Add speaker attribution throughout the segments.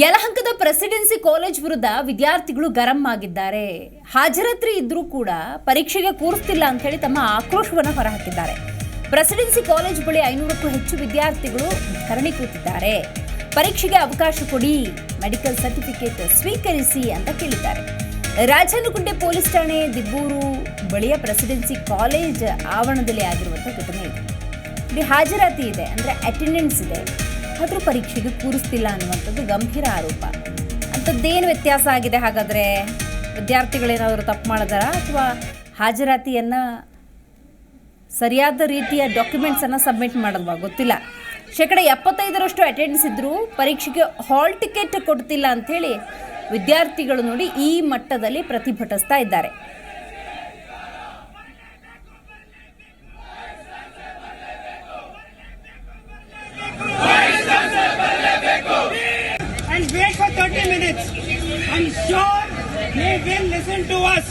Speaker 1: ಯಲಹಂಕದ presidency college ವಿರುದ್ಧ ವಿದ್ಯಾರ್ಥಿಗಳು ಗರಂ ಆಗಿದ್ದಾರೆ. ಹಾಜರಾತ್ರಿ ಇದ್ರೂ ಕೂಡ ಪರೀಕ್ಷೆಗೆ ಕೂರಿಸ್ತಿಲ್ಲ ಅಂತ ಹೇಳಿ ತಮ್ಮ ಆಕ್ರೋಶವನ್ನು ಹೊರಹಾಕಿದ್ದಾರೆ. ಪ್ರೆಸಿಡೆನ್ಸಿ ಕಾಲೇಜ್ ಬಳಿ ಐನೂರಕ್ಕೂ ಹೆಚ್ಚು ವಿದ್ಯಾರ್ಥಿಗಳು ಧರಣಿ ಕೂತಿದ್ದಾರೆ. ಪರೀಕ್ಷೆಗೆ ಅವಕಾಶ ಕೊಡಿ, ಮೆಡಿಕಲ್ ಸರ್ಟಿಫಿಕೇಟ್ ಸ್ವೀಕರಿಸಿ ಅಂತ ಕೇಳಿದ್ದಾರೆ. ರಾಜನಗುಂಡೆ ಪೊಲೀಸ್ ಠಾಣೆ, ದಿಬ್ಬೂರು ಬಳಿಯ ಪ್ರೆಸಿಡೆನ್ಸಿ ಕಾಲೇಜ್ ಆವರಣದಲ್ಲಿ ಆಗಿರುವಂತಹ ಘಟನೆ ಇದೆ. ಇಲ್ಲಿ ಹಾಜರಾತಿ ಇದೆ, ಅಂದ್ರೆ ಅಟೆಂಡೆನ್ಸ್ ಇದೆ. ಆದರೂ ಪರೀಕ್ಷೆಗೆ ಕೂರಿಸ್ತಿಲ್ಲ ಅನ್ನುವಂಥದ್ದು ಗಂಭೀರ ಆರೋಪ. ಅಂಥದ್ದೇನು ವ್ಯತ್ಯಾಸ ಆಗಿದೆ? ಹಾಗಾದರೆ ವಿದ್ಯಾರ್ಥಿಗಳೇನಾದರೂ ತಪ್ಪು ಮಾಡಿದಾರಾ? ಅಥವಾ ಹಾಜರಾತಿಯನ್ನು ಸರಿಯಾದ ರೀತಿಯ ಡಾಕ್ಯುಮೆಂಟ್ಸನ್ನು ಸಬ್ಮಿಟ್ ಮಾಡಲ್ವಾ ಗೊತ್ತಿಲ್ಲ. ಶೇಕಡ ಎಪ್ಪತ್ತೈದರಷ್ಟು ಅಟೆಂಡೆನ್ಸ್ ಇದ್ದರೂ ಪರೀಕ್ಷೆಗೆ ಹಾಲ್ ಟಿಕೆಟ್ ಕೊಡ್ತಿಲ್ಲ ಅಂಥೇಳಿ ವಿದ್ಯಾರ್ಥಿಗಳು ನೋಡಿ ಈ ಮಟ್ಟದಲ್ಲಿ ಪ್ರತಿಭಟಿಸ್ತಾ ಇದ್ದಾರೆ.
Speaker 2: sure they will listen to us.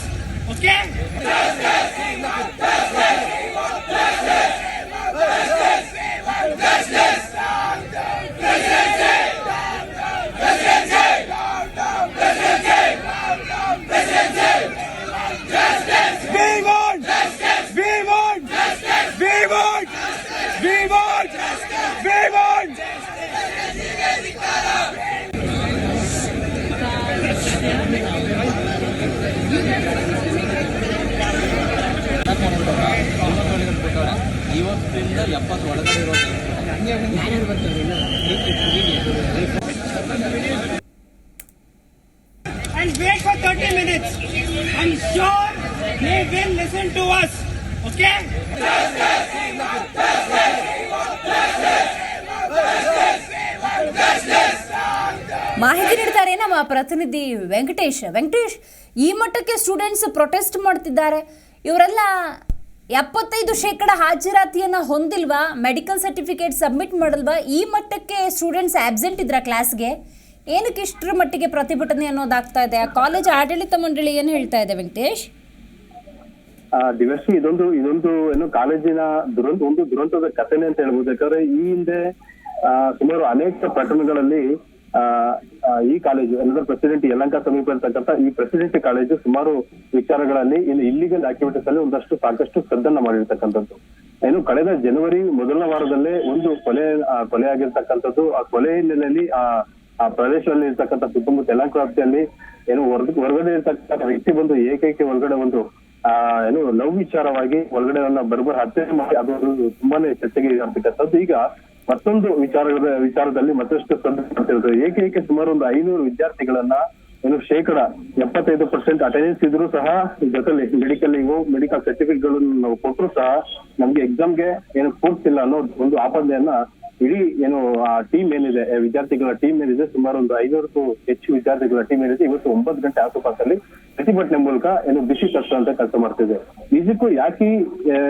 Speaker 2: Okay? Justice! Justice! Justice! Justice! Justice!
Speaker 3: ಇವತ್ತಿಂದ ಎಪ್ಪತ್ತು ಒಳಗಡೆ ಇರೋದು
Speaker 2: and wait for 30 minutes. I'm sure they will listen to us. Okay?
Speaker 1: ಮಾಹಿತಿ ನೀಡ್ತಾರೆ ನಮ್ಮ ಪ್ರತಿನಿಧಿ ವೆಂಕಟೇಶ್. ವೆಂಕಟೇಶ್, ಈ ಮಟ್ಟಕ್ಕೆ ಸ್ಟೂಡೆಂಟ್ಸ್ ಪ್ರೊಟೆಸ್ಟ್ ಮಾಡ್ತಿದ್ದಾರೆ. ಇವರೆಲ್ಲ ಎಪ್ಪತ್ತೈದು ಶೇಕಡ ಹಾಜರಾತಿಯನ್ನು ಹೊಂದಿಲ್ವಾ? ಮೆಡಿಕಲ್ ಸರ್ಟಿಫಿಕೇಟ್ ಸಬ್ಮಿಟ್ ಮಾಡಲ್ವಾ? ಈ ಮಟ್ಟಕ್ಕೆ ಸ್ಟೂಡೆಂಟ್ಸ್ ಆಬ್ಸೆಂಟ್ ಇದ್ರ ಕ್ಲಾಸ್ಗೆ ಏನಕ್ಕೆ ಇಷ್ಟರ ಮಟ್ಟಿಗೆ ಪ್ರತಿಭಟನೆ ಅನ್ನೋದಾಗ್ತಾ ಇದೆ? ಆ ಕಾಲೇಜ್ ಆಡಳಿತ ಮಂಡಳಿ ಏನು ಹೇಳ್ತಾ ಇದೆ ವೆಂಕಟೇಶ್?
Speaker 4: ದಿವಸಿ ಇದೊಂದು ಇದೊಂದು ಏನು ಕಾಲೇಜಿನ ದುರಂತ, ಒಂದು ದುರಂತದ ಕಥೆನೆ ಅಂತ ಹೇಳ್ಬೋದು. ಯಾಕಂದ್ರೆ ಈ ಹಿಂದೆ ಸುಮಾರು ಅನೇಕ ಪ್ರಕರಣಗಳಲ್ಲಿ ಈ ಕಾಲೇಜು ಅಂದ್ರೆ ಪ್ರೆಸಿಡೆಂಟ್ ಯಲಂಕ ಸಮೀಪ ಇರ್ತಕ್ಕಂಥ ಈ ಪ್ರೆಸಿಡೆಂಟ್ ಕಾಲೇಜು ಸುಮಾರು ವಿಚಾರಗಳಲ್ಲಿ ಇಲ್ಲಿ ಇಲ್ಲಿಗಲ್ ಆಕ್ಟಿವಿಟೀಸ್ ಅಲ್ಲಿ ಒಂದಷ್ಟು, ಸಾಕಷ್ಟು ಸದ್ದನ್ನ ಮಾಡಿರ್ತಕ್ಕಂಥದ್ದು. ಏನು ಕಳೆದ ಜನವರಿ ಮೊದಲನೇ ವಾರದಲ್ಲೇ ಒಂದು ಕೊಲೆ ಕೊಲೆ ಆಗಿರ್ತಕ್ಕಂಥದ್ದು ಆ ಕೊಲೆ ಹಿನ್ನೆಲೆಯಲ್ಲಿ, ಆ ಪ್ರದೇಶದಲ್ಲಿ ಇರ್ತಕ್ಕಂಥ ಸುತ್ತಮುತ್ತ ಯಲಂಕ ವ್ಯಾಪ್ತಿಯಲ್ಲಿ ಏನು ಹೊರಗ ಹೊರಗಡೆ ಇರ್ತಕ್ಕಂಥ ವ್ಯಕ್ತಿ ಬಂದು ಏಕೈಕ ಒಳಗಡೆ ಒಂದು, ಆ, ಏನು ಲವ್ ವಿಚಾರವಾಗಿ ಒಳಗಡೆ ಬರ್ಬರ್ ಹತ್ಯೆ ಮಾಡಿ ಅದು ತುಂಬಾನೇ ಚರ್ಚೆಗೆ ಆಗ್ತಕ್ಕಂಥದ್ದು ಈಗ ಮತ್ತೊಂದು ವಿಚಾರದ ವಿಚಾರದಲ್ಲಿ ಮತ್ತಷ್ಟು ಮಾಡ್ತಿರೋದು ಏಕೈಕ ಸುಮಾರು ಒಂದು ಐನೂರು ವಿದ್ಯಾರ್ಥಿಗಳನ್ನ ಏನು ಶೇಕಡ ಎಪ್ಪತ್ತೈದು ಪರ್ಸೆಂಟ್ ಅಟೆಂಡೆನ್ಸ್ ಇದ್ರು ಸಹ ಜೊತೆಲಿ ಮೆಡಿಕಲ್ ಮೆಡಿಕಲ್ ಸರ್ಟಿಫಿಕೇಟ್ಗಳನ್ನು ನಾವು ಕೊಟ್ಟರು ಸಹ ನಮ್ಗೆ ಎಕ್ಸಾಮ್ಗೆ ಏನು ಕೂರ್ತಿಲ್ಲ ಅನ್ನೋ ಒಂದು ಆಪಾದನೆಯನ್ನ ಇಡೀ ಏನು ಆ ಟೀಮ್ ಏನಿದೆ, ವಿದ್ಯಾರ್ಥಿಗಳ ಟೀಮ್ ಏನಿದೆ, ಸುಮಾರು ಒಂದು ಐನೂರಕ್ಕೂ ಹೆಚ್ಚು ವಿದ್ಯಾರ್ಥಿಗಳ ಟೀಮ್ ಏನಿದೆ, ಇವತ್ತು ಒಂಬತ್ತು ಗಂಟೆ ಆಸುಪಾಸಲ್ಲಿ ಪ್ರತಿಭಟನೆ ಮೂಲಕ ಏನು ಬಿಸಿ ತರಿಸುವಂತ ಕೆಲಸ ಮಾಡ್ತಿದೆ. ನಿಜಕ್ಕೂ ಯಾಕೆ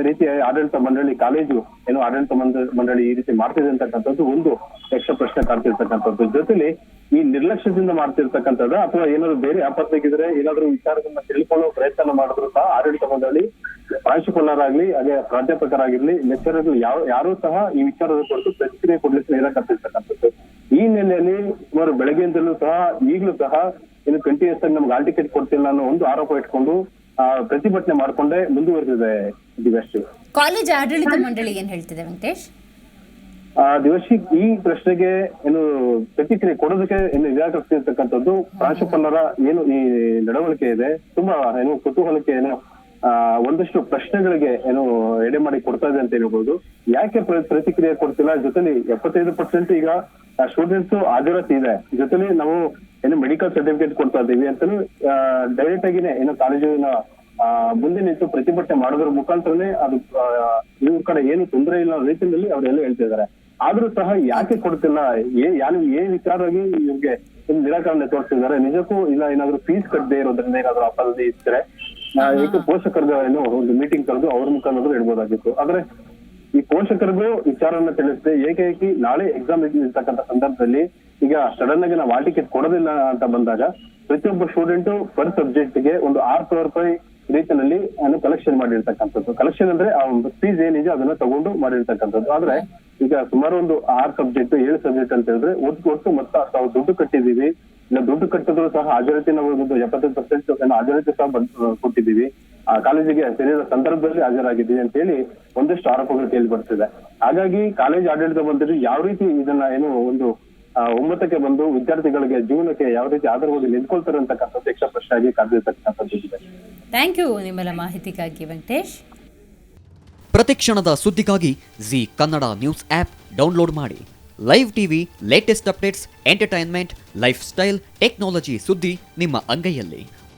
Speaker 4: ರೀತಿ ಆಡಳಿತ ಮಂಡಳಿ, ಕಾಲೇಜು ಏನು ಆಡಳಿತ ಮಂಡ- ಮಂಡಳಿ ಈ ರೀತಿ ಮಾಡ್ತಿದೆ ಅಂತಕ್ಕಂಥದ್ದು ಒಂದು ಯಕ್ಷ ಪ್ರಶ್ನೆ ಕಾಡ್ತಿರ್ತಕ್ಕಂಥದ್ದು ಜೊತೆಲಿ ಈ ನಿರ್ಲಕ್ಷ್ಯದಿಂದ ಮಾಡ್ತಿರ್ತಕ್ಕಂಥದ್ದು ಅಥವಾ ಏನಾದ್ರು ಬೇರೆ ಆಪತ್ತಾಗಿದ್ರೆ ಏನಾದ್ರು ವಿಚಾರಗಳನ್ನ ತಿಳ್ಕೊಳ್ಳೋ ಪ್ರಯತ್ನ ಮಾಡಿದ್ರು ಸಹ ಆಡಳಿತ ಮಂಡಳಿ ಪ್ರಾಂಶುಪಾಲರಾಗ್ಲಿ, ಹಾಗೆ ಪ್ರಾಧ್ಯಾಪಕರಾಗಿರ್ಲಿ, ಲೆಕ್ಚರರ್ಗಳು ಯಾವ, ಯಾರೂ ಸಹ ಈ ವಿಚಾರದ ಕುರಿತು ಪ್ರತಿಕ್ರಿಯೆ ಕೊಡ್ಲಿಕ್ಕೆ ನಿರಾಕರಿಸಿರ್ತಕ್ಕಂಥದ್ದು ಈ ಹಿನ್ನೆಲೆಯಲ್ಲಿ ಸುಮಾರು ಬೆಳಗ್ಗೆಯಿಂದಲೂ ಸಹ ಈಗಲೂ ಸಹ ಇನ್ನು ಕಂಟಿನ್ಯೂಸ್ ಆಗಿ ನಮ್ಗೆ ಆಲ್ ಟಿಕೆಟ್ ಕೊಡ್ತಿಲ್ಲ ಅನ್ನೋ ಒಂದು ಆರೋಪ ಇಟ್ಕೊಂಡು ಪ್ರತಿಭಟನೆ ಮಾಡಿಕೊಂಡೆ ಮುಂದುವರೆದಿದೆ ದಿವಶ್ರೀ
Speaker 1: ಕಾಲೇಜ್ ಆಡಳಿತ ಮಂಡಳಿ ಏನ್ ಹೇಳ್ತಿದೆ ವೆಂಕಟೇಶ್?
Speaker 4: ಆ ದಿವಸಿ ಈ ಪ್ರಶ್ನೆಗೆ ಏನು ಪ್ರತಿಕ್ರಿಯೆ ಕೊಡೋದಕ್ಕೆ ಏನು ನಿರಾಕರಿಸಿರ್ತಕ್ಕಂಥದ್ದು ಪ್ರಾಂಶುಪಾಲರ ಏನು ಈ ನಡವಳಿಕೆ ಇದೆ ತುಂಬಾ ಏನು ಕುತೂಹಲಕ್ಕೆ ಏನು ಆ ಒಂದಷ್ಟು ಪ್ರಶ್ನೆಗಳಿಗೆ ಏನು ಎಡೆ ಮಾಡಿ ಕೊಡ್ತಾ ಇದೆ ಅಂತ ಹೇಳ್ಬೋದು. ಯಾಕೆ ಪ್ರ- ಪ್ರತಿಕ್ರಿಯೆ ಕೊಡ್ತಿಲ್ಲ? ಜೊತೆಲಿ ಎಪ್ಪತ್ತೈದು ಪರ್ಸೆಂಟ್ ಈಗ ಸ್ಟೂಡೆಂಟ್ಸ್ ಹಾಜರಾತಿ ಇದೆ. ಜೊತೆಲಿ ನಾವು ಏನು ಮೆಡಿಕಲ್ ಸರ್ಟಿಫಿಕೇಟ್ ಕೊಡ್ತಾ ಇದ್ದೀವಿ ಅಂತಂದ್ರೆ ಡೈರೆಕ್ಟ್ ಆಗಿನೇ ಏನೋ ಕಾಲೇಜಿನ ಮುಂದೆ ನಿಂತು ಪ್ರತಿಭಟನೆ ಮಾಡೋದ್ರ ಮುಖಾಂತರನೇ ಅದು ಇವ್ರ ಕಡೆ ಏನು ತೊಂದರೆ ಇಲ್ಲ ರೀತಿಯಲ್ಲಿ ಅವರೆಲ್ಲ ಇದಾರೆ ಆದ್ರೂ ಸಹ ಯಾಕೆ ಕೊಡ್ತಿಲ್ಲ? ಯಾರು ಏನ್ ವಿಚಾರವಾಗಿ ಇವ್ರಿಗೆ ಒಂದು ನಿರಾಕರಣೆ ತೋರಿಸ್ತಿದ್ದಾರೆ ನಿಜಕ್ಕೂ ಇಲ್ಲ ಏನಾದ್ರು ಫೀಸ್ ಕಟ್ಟದೆ ಇರೋದ್ರಿಂದ ಏನಾದ್ರು ಅಪರಾಧಿ ಇದ್ರೆ ಇದಕ್ಕೆ ಏಕೆ ಪೋಷಕರದ ಏನು ಒಂದು ಮೀಟಿಂಗ್ ಕರೆದು ಅವ್ರ ಮುಖಾಂತರ ಇಡ್ಬೋದಾಗಿತ್ತು ಆದ್ರೆ ಈ ಪೋಷಕರಿಗೂ ವಿಚಾರವನ್ನ ತಿಳಿಸಿದೆ ಏಕೈಕಿ ನಾಳೆ ಎಕ್ಸಾಮ್ ಇರ್ತಕ್ಕಂಥ ಸಂದರ್ಭದಲ್ಲಿ ಈಗ ಸಡನ್ ಆಗಿ ನಾವು ಆಲ್ ಟಿಕೆಟ್ ಕೊಡೋದಿಲ್ಲ ಅಂತ ಬಂದಾಗ ಪ್ರತಿಯೊಬ್ಬ ಸ್ಟೂಡೆಂಟ್ ಪರ್ ಸಬ್ಜೆಕ್ಟ್ಗೆ ಒಂದು ಆರು ಸಾವಿರ ರೂಪಾಯಿ ರೀತಿಯಲ್ಲಿ ಕಲೆಕ್ಷನ್ ಮಾಡಿರ್ತಕ್ಕಂಥದ್ದು. ಕಲೆಕ್ಷನ್ ಅಂದ್ರೆ ಆ ಒಂದು ಫೀಸ್ ಏನಿದೆ ಅದನ್ನ ತಗೊಂಡು ಮಾಡಿರ್ತಕ್ಕಂಥದ್ದು. ಆದ್ರೆ ಈಗ ಸುಮಾರು ಒಂದು ಆರು ಸಬ್ಜೆಕ್ಟ್ ಏಳು ಸಬ್ಜೆಕ್ಟ್ ಅಂತ ಹೇಳಿದ್ರೆ ಒಟ್ಟು ಒಟ್ಟು ಮೊತ್ತ ತಾವು ದುಡ್ಡು ಕಟ್ಟಿದೀವಿ ಇಲ್ಲ ದುಡ್ಡು ಕಟ್ಟಿದ್ರು ಸಹ ಹಾಜರಾತಿ ನಾವು ಒಂದು ಎಪ್ಪತ್ತೈದು ಪರ್ಸೆಂಟ್ ಹಾಜರಾತಿ ಸಹ ಕೊಟ್ಟಿದ್ದೀವಿ. ಆ ಕಾಲೇಜಿಗೆ ಸರಿಯಾದ ಸಂದರ್ಭದಲ್ಲಿ ಹಾಜರಾಗಿದ್ದೀವಿ ಅಂತ ಹೇಳಿ ಒಂದಷ್ಟು ಆರೋಪಗಳು ಕೇಳಿ ಬರ್ತಿದೆ. ಹಾಗಾಗಿ ಕಾಲೇಜ್ ಆಡಳಿತ ಮಂತ್ರಿ ಯಾವ ರೀತಿ ಇದನ್ನ ಏನು ಒಂದು ಆ, ಒಮ್ಮತಕ್ಕೆ ಬಂದು ವಿದ್ಯಾರ್ಥಿಗಳಿಗೆ ಜೀವನಕ್ಕೆ ಯಾವ ರೀತಿ ಆಧಾರವಾಗಿ ನಿಂತ್ಕೊಳ್ತಾರೆ ಅಂತಕ್ಕಂಥದ್ದು ಯಕ್ಷ ಪ್ರಶ್ನೆ ಆಗಿ ಕಾದಿರ್ತಕ್ಕಂಥದ್ದು
Speaker 1: ಥ್ಯಾಂಕ್ ಯು ನಿಮ್ಮೆಲ್ಲ ಮಾಹಿತಿಗಾಗಿ ವೆಂಕಟೇಶ್.
Speaker 5: ಪ್ರತಿಕ್ಷಣದ ಸುದ್ದಿಗಾಗಿ Zee Kannada news app download ಮಾಡಿ. Live TV latest updates entertainment life style technology ಸುದ್ದಿ ನಿಮ್ಮ ಅಂಗೈಯಲ್ಲಿ.